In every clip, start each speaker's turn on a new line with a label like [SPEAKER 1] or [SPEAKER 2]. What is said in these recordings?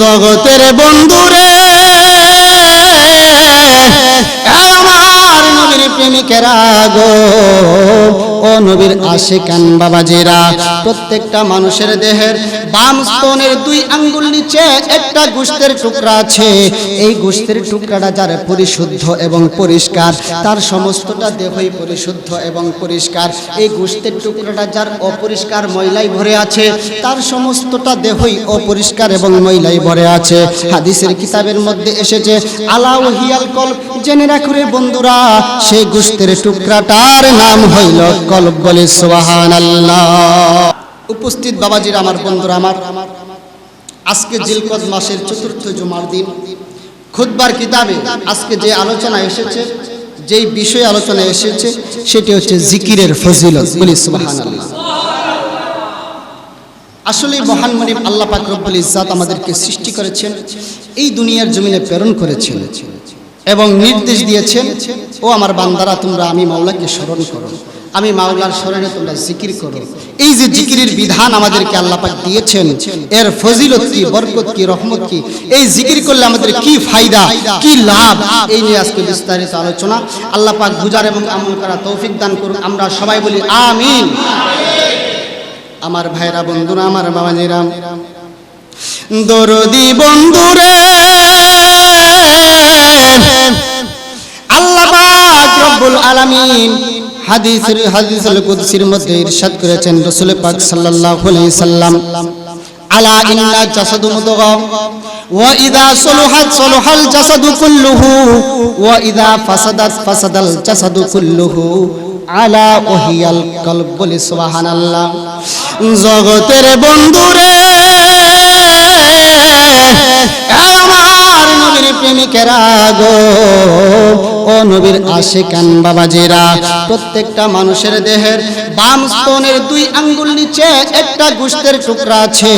[SPEAKER 1] জগতের বন্ধুরে আমার নবীর প্রেমিকেরা গো। ও নবীর আশিকান বাবাজিরা, প্রত্যেকটা মানুষের দেহের বাম স্তনের দুই আঙ্গুল নিচে একটা গোশতের টুকরা আছে। এই গোশতের টুকরাটা যার পরিশুদ্ধ এবং পরিষ্কার, তার সমস্তটা দেহই পরিশুদ্ধ এবং পরিষ্কার। এই গোশতের টুকরাটা যার অপরিষ্কার ময়লাই ভরে আছে, তার সমস্তটা দেহই অপরিষ্কার এবং ময়লাই ভরে আছে। হাদিসের কিতাবের মধ্যে এসেছে আলাউ হিয়াল কল জেনে রাখো রে বন্ধুরা, সেই গোশতের টুকরাটার নাম হইল কলব বলে সুবহানাল্লাহ। উপস্থিত বাবাজির আমার বন্ধুরা আমার, আজকে জিলকদ মাসের চতুর্থ জুমার দিন। খুদবার কিতাবে আজকে যে আলোচনা এসেছে, যেই বিষয় আলোচনা এসেছে, সেটি হচ্ছে জিকিরের ফজিলত। বলি সুবহানাল্লাহ। আসলে মহান মনিব আল্লাহ পাক রব্বুল ইজ্জাত আমাদেরকে সৃষ্টি করেছেন, এই দুনিয়ার জমিনে প্রেরণ করেছেন এবং নির্দেশ দিয়েছেন, ও আমার বান্দারা, তোমরা আমি মাওলাকে স্মরণ করো। আমি মাওলার স্মরণে তোমরা জিকির করো। এই যে জিকিরের বিধান আমাদেরকে আল্লাহ পাক দিয়েছেন, এর ফজিলত কি, বরকত কি, রহমত কি? এই জিকির করলে আমাদের কি ফায়দা, কি লাভ? এই নিয়ে আজকে বিস্তারিত আলোচনা আল্লাহ পাক বুঝার এবং আমল করা তৌফিক দান করুন। আমরা সবাই বলি আমিন। আমার ভাইরা, বন্ধুরা, আমার বাবাজিরা দরদি বন্ধুরে, আল্লাহ রব্বুল আলামিন হাদিসের হাদিসুল কুদসির মধ্যে ইরশাদ করেছেন রাসূল পাক সাল্লাল্লাহু আলাইহি সাল্লাম। আলা ইন্না জাসাদু মুদগা, ওয়া ইদা সলুহাত সলুহাল জাসাদু কুল্লুহু, ওয়া ইদা ফাসাদাত ফাসাদাল জাসাদু কুল্লুহু, আলা ওহিয়াল কলব, বলি সুবহানাল্লাহ। জগতের বন্ধুরে আমার নবীর প্রেমিকেরা গো ও নবীর আশিকান বাবাজিরা, প্রত্যেকটা মানুষের দেহের বাম স্তনের দুই আঙ্গুল নিচে একটা গোশতের টুকরা আছে।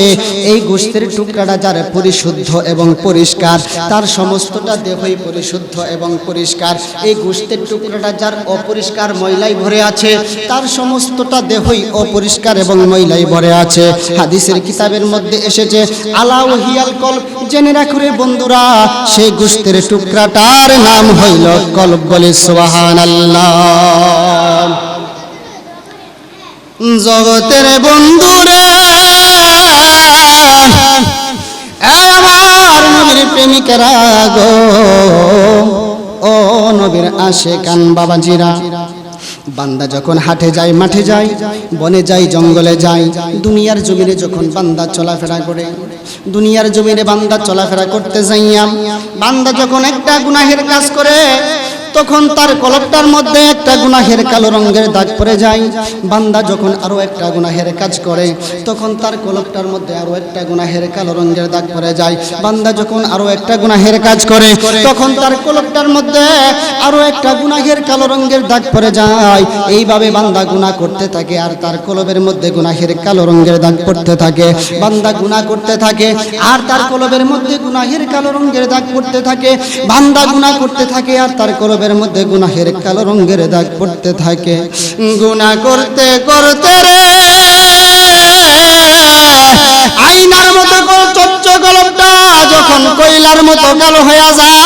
[SPEAKER 1] এই গোশতের টুকরাটা যার পরিশুদ্ধ এবং পরিষ্কার, তার সমস্তটা দেহই পরিশুদ্ধ এবং পরিষ্কার। এই গোশতের টুকরাটা যার অপরিষ্কার ময়লাই ভরে আছে, তার সমস্তটা দেহই অপরিষ্কার এবং ময়লাই ভরে আছে। হাদিসের কিতাবের মধ্যে এসেছে আলাউ হিয়াল কল জেনে রাখো রে বন্ধুরা, সেই গোশতের টুকরাটার নাম হইল কলব বলে সুবহানাল্লাহ। জগতের বন্ধুরে আমার নবীর প্রেমিকেরা গো, ও নবীর আশে কান বাবাজিরা। বান্দা যখন হাটে যায়, মাঠে যায়, বনে যায়, জঙ্গলে যায়, দুনিয়ার জমিনে যখন বান্দা চলাফেরা করে, দুনিয়ার জমিনে বান্দা চলাফেরা করতে যাইয়াম, বান্দা যখন একটা গুনাহের কাজ করে তখন তার কলপটার মধ্যে একটা গুনাহের কালো রঙের দাগ পড়ে যায়। বান্দা যখন আরও একটা গুনাহের কাজ করে, তখন তার কলপটার মধ্যে আরও একটা গুনাহের কালো রঙের দাগ পড়ে যায়। বান্দা যখন আরও একটা গুনাহের কাজ করে, তখন তার কলপটার মধ্যে আরও একটা গুনাহের কালো রঙের দাগ পড়ে যায়। এইভাবে বান্দা গুনাহ করতে থাকে আর তার কলবের মধ্যে গুনাহের কালো রঙের দাগ পড়তে থাকে। বান্দা গুনাহ করতে থাকে আর তার কলবের মধ্যে গুনাহের কালো রঙের দাগ পড়তে থাকে। বান্দা গুনাহ করতে থাকে আর তার কলবের মধ্যে গুনাহের কালো রঙের দাগ পড়তে থাকে। গুনা করতে করতে রে যখন কইলার মতো কালো হয়ে যায়,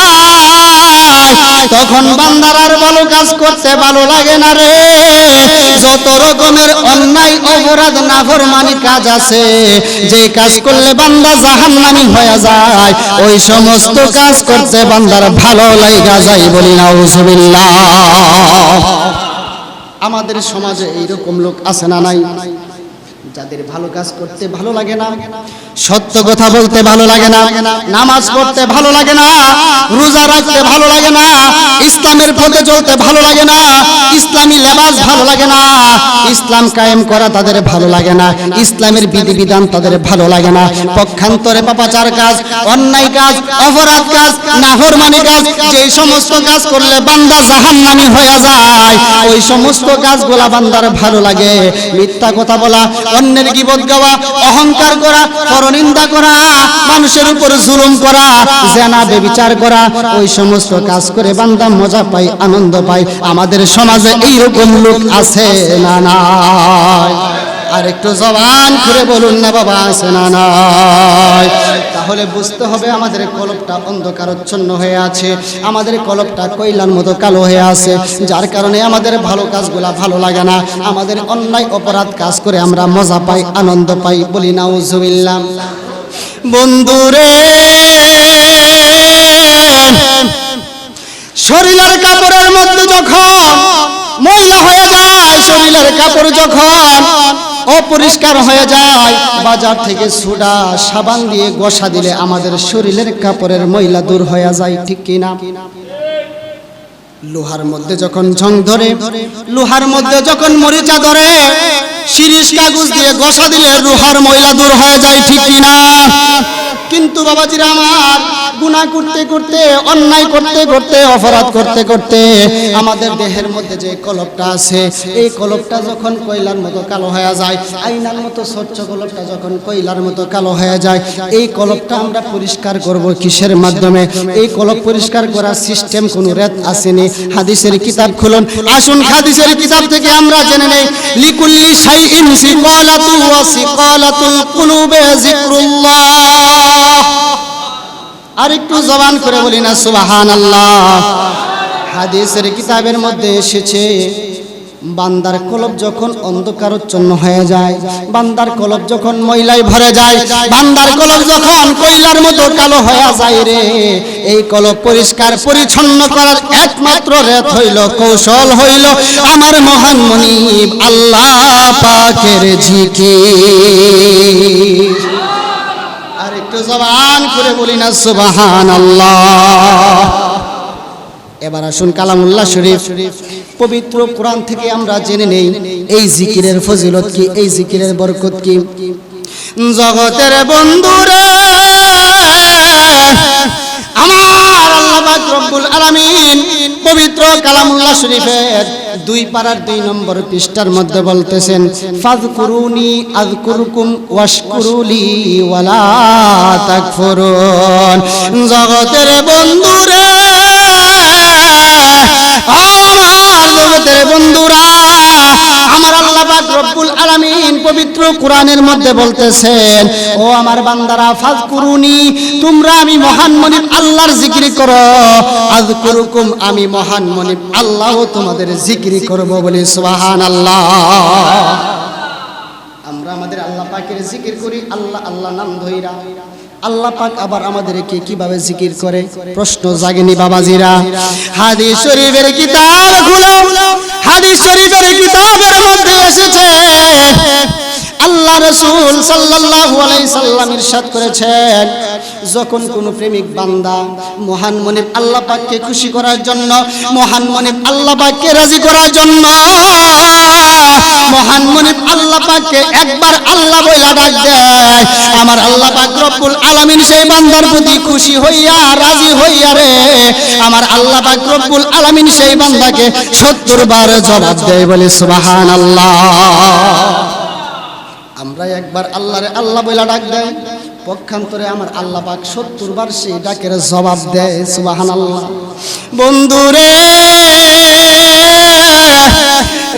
[SPEAKER 1] তখন বান্দার আর ভালো কাজ করতে ভালো লাগে না রে। যত রকমের অন্যায়, অপরাধ, নাফরমানি কাজ আছে, যে কাজ করলে বান্দা জাহান্নামি হয়ে যায়, ওই সমস্ত কাজ করতে বান্দার ভালো লাগা যায় বলি না আমাদের সমাজে এইরকম লোক আছে না নাই? যাদের ভালো কাজ করতে ভালো লাগে না সত্য কথা বলতে ভালো লাগে না নামাজ পড়তে ভালো লাগে না রোজা রাখতে ভালো লাগে না ইসলামের পথে চলতে ভালো লাগে না ইসলামী লেবাস ভালো লাগে না ইসলাম কায়েম করা তাদের ভালো লাগে না ইসলামের বিধিবিধান তাদের ভালো লাগে না পক্ষান্তরে পাপাচার কাজ অন্যায় কাজ অপরাধ কাজ নাফরমানি কাজ যে সমস্ত কাজ করলে বান্দা জাহান্নামী হয়ে যায় ওই সমস্ত কাজগুলা বান্দার ভালো লাগে মিথ্যা কথা বলা অন্যের গিবত গাওয়া, অহংকার করা, পরনিন্দা করা, মানুষের উপর জুলুম করা, জেনা, বেবিচার করা, ওই সমস্ত কাজ করে বান্দা মজা পায়, আনন্দ পায়। আমাদের সমাজে এইরকম লোক আছে না নাই? আর একটু জবান করে বলুন না বাবা, আছে না তাহলে বুঝতে হবে আমাদের কলবটা অন্ধকারচ্ছন্ন হয়ে আছে। আমাদের কলবটা কয়লার মতো কালো হয়ে আছে, যার কারণে আমাদের ভালো কাজগুলা ভালো লাগে না। আমাদের অন্যায় অপরাধ কাজ করে আমরা মজা পাই, আনন্দ পাই, বলি না উজুবিল্লাম বন্ধুরে শরীরের কাপড়ের মধ্যে যখন ময়লা হয়ে যায় শরীরের কাপড় যখন অপরিষ্কার হয়ে যায়। বাজার থেকে সুডা, সাবান দিয়ে গোসা দিলে আমাদের শরীরের কাপড়ের ময়লা দূর হয়ে যায়, ঠিক কিনা লোহার মধ্যে যখন ঝং ধরে, লোহার মধ্যে যখন মরিচা ধরে শিরিষ কাগজ দিয়ে গোসা দিলে লোহার ময়লা দূর হয়ে যায়, ঠিক কিনা? কিন্তু বাবাজিরা আমার গুনাহ করতে করতে, অন্যায় করতে করতে, অপরাধ করতে করতে আমাদের দেহের মধ্যে যে কলপটা আছে, এই কলপটা যখন কয়লার মতো কালো হয়ে যায় আইনার মতো স্বচ্ছ কলপটা যখন কয়লার মতো কালো হয়ে যায়, এই কলপটা আমরা পরিষ্কার করব কিসের মাধ্যমে? এই কলপ পরিষ্কার করার সিস্টেম কোনো রেত আসেনি। হাদিসের কিতাব খুলুন। আসুন, হাদিসের কিতাব থেকে আমরা জেনে নেই। লিকুল্লি শাইইন سقالة وسقالة القلوب ذكر الله. আর একটু জবান করে বলি না সুবাহান আল্লাহ হাদিসের কিতাবের মধ্যে এসেছে বান্দার কলব যখন অন্ধকারচ্ছন্ন হয়ে যায়, বান্দার কলব যখন ময়লায় ভরে যায়, বান্দার কলব যখন কয়লার মতো কালো হয়ে যায় রে, এই কলব পরিষ্কার পরিচ্ছন্ন করার একমাত্র রেত হইল, কৌশল হইল আমার মহান মনিব আল্লাহ পাকের জিকির। আর একটু জবান করে বলি না সুবাহান আল্লাহ এবার আসুন কালামুল্লাহ শরীফ। পবিত্র কোরআন থেকে আমরা জেনে নেই, এই জিকিরের ফজিলত কি, এই জিকিরের বরকত কি? জগতের বন্ধুরে, আমার আল্লাহ রব্বুল আলামিন পবিত্র কালামুল্লাহ শরীফের দুই পাড়ার দুই নম্বর পৃষ্ঠার মধ্যে বলতেছেন, ফাযকুরুনি আযকুরুকুম ওয়াশকুরুলি ওয়ালা তাকফুরুন। জগতের বন্ধুরে পবিত্র কোরআনের মধ্যে বলতেছেন, ও আমার বান্দারা, ফাযকুরুনি, তোমরা আমি মহান মনিব আল্লাহর জিকির করো। আযকুরুকুম, আমি মহান মনিব আল্লাহ তোমাদের জিকির করব বলে সুবহানাল্লাহ। আমরা আমাদের আল্লাহ পাকের জিকির করি, আল্লাহ আল্লাহ নাম ধইরা। আল্লাহ পাক আবার আমাদেরকে কীভাবে জিকির করে? প্রশ্ন জাগেনি বাবাজিরা। হাদিস শরীফের কিতাব খুলো হাদিস শরীফের কিতাবের মধ্যে এসেছে। আল্লাহ রসুল সাল্লাল্লাহু আলাইহি সাল্লাম ইরশাদ করেছেন, যখন কোন প্রেমিক বান্দা মহান মনিব আল্লাহ পাককে খুশি করার জন্য, মহান মনিব আল্লাহ পাককে রাজি করার জন্য, মহান মনিব আল্লাহ পাককে একবার আল্লাহ বইলা ডাক দেয়, আমার আল্লাহ পাক রব্বুল আলামিন সেই বান্দার প্রতি খুশি হইয়া, রাজি হইয়া রে, আমার আল্লাহ পাক রব্বুল আলামিন সেই বান্দাকে 70 বার জবাব দেয় বলে সুবহানাল্লাহ। আমরা একবার আল্লাহরে আল্লাহ বইলা ডাক দেয় পক্ষান্তরে আমার আল্লাহ পাক সত্তর বার ডাকের জবাব দেয় সুবাহান আল্লাহ বন্ধুরে,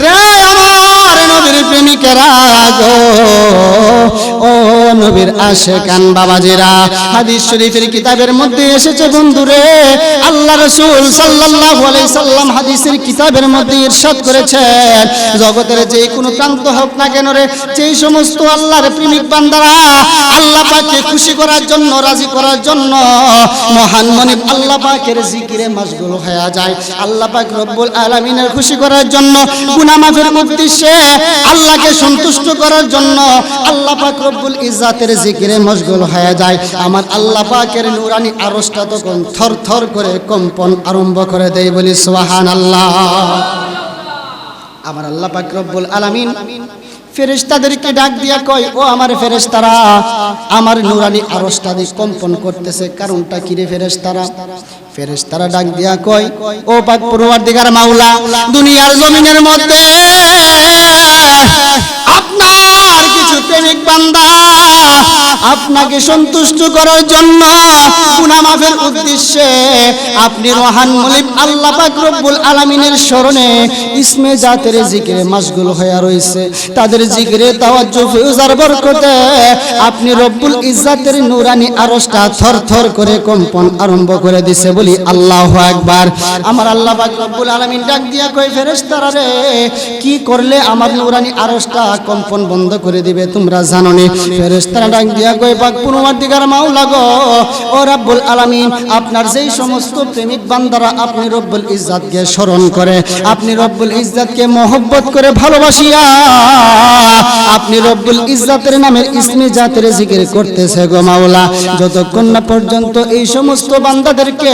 [SPEAKER 1] রে আমার নবীর প্রেমিকেরা গো। ও নবীর আশেকান বাবাজিরা, হাদিস শরীফের কিতাবের মধ্যে এসেছে বন্ধুরে, আল্লাহ রাসূল সাল্লাল্লাহু আলাইহি সাল্লাম হাদিসের কিতাবের মধ্যে ইরশাদ করেছেন, জগতের যে কোনো প্রান্ত হোক না কেন রে, যেই সমস্ত আল্লাহর প্রেমিক বান্দারা আল্লাহ পাককে খুশি করার জন্য, রাজি করার জন্য, মহান মনিব আল্লাহ পাকের জিকিরে মশগুল হয়ে যায়। আল্লাহ পাক রব্বুল আলামিনের খুশি করার জন্য, গুনাহ মাফের উদ্দেশ্যে আল্লাহকে সন্তুষ্ট করার জন্য আল্লাহ পাক রব্বুল ইজ্জাতের জিকিরে মশগুল হয়ে যায়। আমার আল্লাহ পাকের নুরানি আরশটা তখন থর করে কম্পন আরম্ভ করে দেয় বলি, সুবহানাল্লাহ। আমার আল্লাহ পাক রব্বুল আলামিন ফেরেশতাদেরকে ডাক দিয়া কয়, ও আমার ফেরেশতারা, আমার নুরানি আরসটা দিয়ে কম্পন করতেছে, কারণটা কি রে ফেরেশতারা? ফেরেশতারা ডাক দিয়া কয়, ও পাক পরওয়ারদিগার মাওলা, দুনিয়ার জমিনের মধ্যে আপনাকে সন্তুষ্ট করার জন্য গুনাহ মাফের উদ্দেশ্যে আপনি রোহান মলিক আল্লাহ রব্বুল আলামিনের স্মরণে ইসমে জাতের জিকিরে মাশগুল হয়ে রয়েছে তাদের জিকিরে তাওয়াজ্জু, ফিউজার, বরকতে আপনি রব্বুল ইজ্জাতের নূরানি আরশটা থরথর করে কম্পন আরম্ভ করে দিছে বলি আল্লাহু আকবার। আমার আল্লাহ পাক রব্বুল আলামিন ডাক দিয়া কই ফেরেশতারা রে, কি করলে আমার নূরানি আরশটা কম্পন বন্ধ করে দিবে তোমরা জানো নি? ফেরেশতারা ডাক দিয়া কই পাক পুনমার্দিকার মাওলা ও রাব্বুল আপনার যেই সমস্ত প্রেমিক বান্দারা আপনি রব্বুল ইজ্জাতকে স্মরণ করে, আপনি রব্বুল ইজ্জাতকে মহব্বত করে ভালোবাসিয়া, আপনি রব্বুল ইজ্জাতের নামের ইসমি জাতের জিকির করতেছে গো মাওলা। যতক্ষণ না পর্যন্ত এই সমস্ত বান্দাদেরকে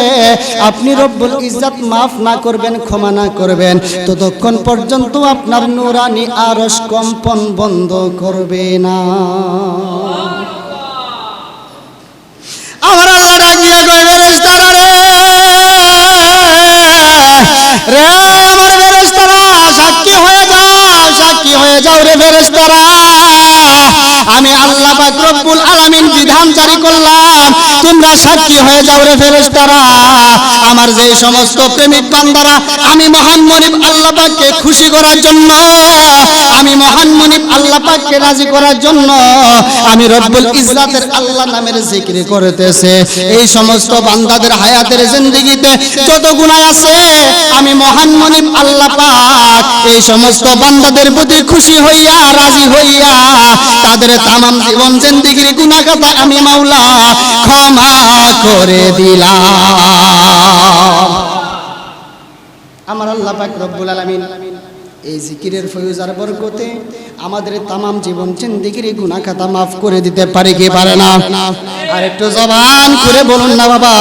[SPEAKER 1] আপনি রব্বুল ইজ্জাত মাফ না করবেন, ক্ষমা না করবেন, ততক্ষণ পর্যন্ত আপনার নুরানি আরস কম্পন বন্ধ করবে না। তোমরা সাক্ষী হয়ে যাও রে ফেরেশতারা। আমার যে সমস্ত প্রেমিক বান্দারা, আমি মহান মনিব আল্লাহ পাককে খুশি করার জন্য, আমি মহান মনিব আল্লাহ পাককে রাজি করার জন্য, আমি রব্বুল ইজ্জাতের আল্লাহ নামের জিকির করতেছে। এই সমস্ত বান্দাদের হায়াতের জিন্দেগিতে যত গুনাহ আছে, আমি মহান মনিব আল্লাহ পাক এই সমস্ত বান্দাদের প্রতি খুশি হইয়া, রাজি হইয়া, তাদের তামাম জীবন জিন্দেগির গুনাহ আমি মাওলা ক্ষমা করে দিলাম। আমার আল্লাহ পাক রব্বুল আলামিন এই জিকিরের ফয়ুজার বরকতে আমাদের তামাম জীবন জিন্দেগির গুনাহ খাতা মাফ করে দিতে পারে কি পারে না? আর একটু জবান করে বলুন না বাবা,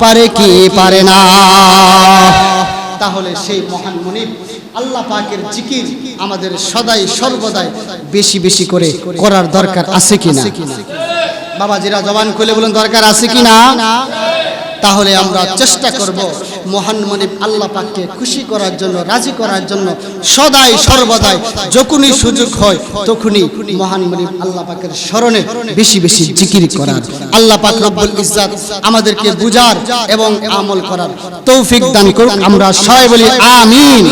[SPEAKER 1] পারে কি পারে না? তাহলে সেই মহান মনিব আল্লাহ পাকের জিকির আমাদের সদাই সর্বদাই বেশি বেশি করে করার দরকার আছে কিনা? বাবা যেটা জবান খুলে বলুন, দরকার আছে কিনা? তাহলে আমরা চেষ্টা করব মহান মনিব আল্লাহ পাককে খুশি করার জন্য, রাজি করার জন্য। সদাই, সর্বদাই, যখনই সুযোগ হয়, তখনই মহান মনিব আল্লাহ পাকের স্মরণে বেশি বেশি জিকির করার। আল্লাহ পাক রব্বুল ইজ্জাত আমাদেরকে বুঝার এবং আমল করার তৌফিক দান করুন আমরা সবাই বলি, আমিন।